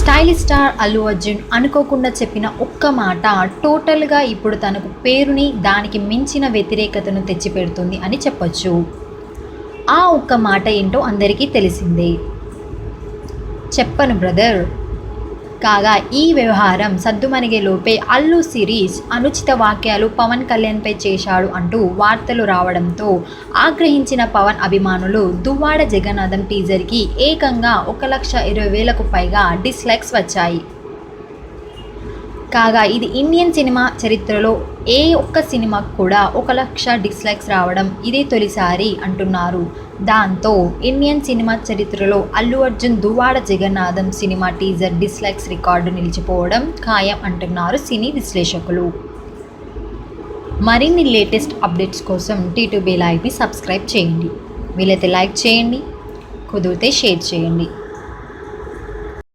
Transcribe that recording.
Stylish star Allu Arjun అనుకోకుండా చెప్పిన ఒక్క మాట టోటల్గా ఇప్పుడు తనకు పేరుని దానికి మించిన వ్యతిరేకతను తెచ్చిపెడుతుంది అని చెప్పొచ్చు. ఆ ఒక్క మాట ఏంటో అందరికీ తెలిసిందే. చెప్పను బ్రదర్. కాగా ఈ వ్యవహారం సద్దుమణిగే లోపే అల్లు సిరీస్ అనుచిత వాక్యాలు పవన్ కళ్యాణ్పై చేశాడు అంటూ వార్తలు రావడంతో ఆగ్రహించిన పవన్ అభిమానులు దువ్వాడ జగన్నాథం టీజర్కి ఏకంగా ఒక లక్ష ఇరవై వేలకు పైగా డిస్లైక్స్ వచ్చాయి. కాగా ఇది ఇండియన్ సినిమా చరిత్రలో ఏ ఒక్క సినిమాకు కూడా ఒక లక్ష డిస్లైక్స్ రావడం ఇదే తొలిసారి అంటున్నారు. దాంతో ఇండియన్ సినిమా చరిత్రలో Allu Arjun Duvvada Jagannadham cinema teaser dislikes record నిలిచిపోవడం ఖాయం అంటున్నారు సినీ విశ్లేషకులు. మరిన్ని లేటెస్ట్ అప్డేట్స్ కోసం టీటూబీ లైవ్ని సబ్స్క్రైబ్ చేయండి. వీలైతే లైక్ చేయండి కుదిరితే షేర్ చేయండి.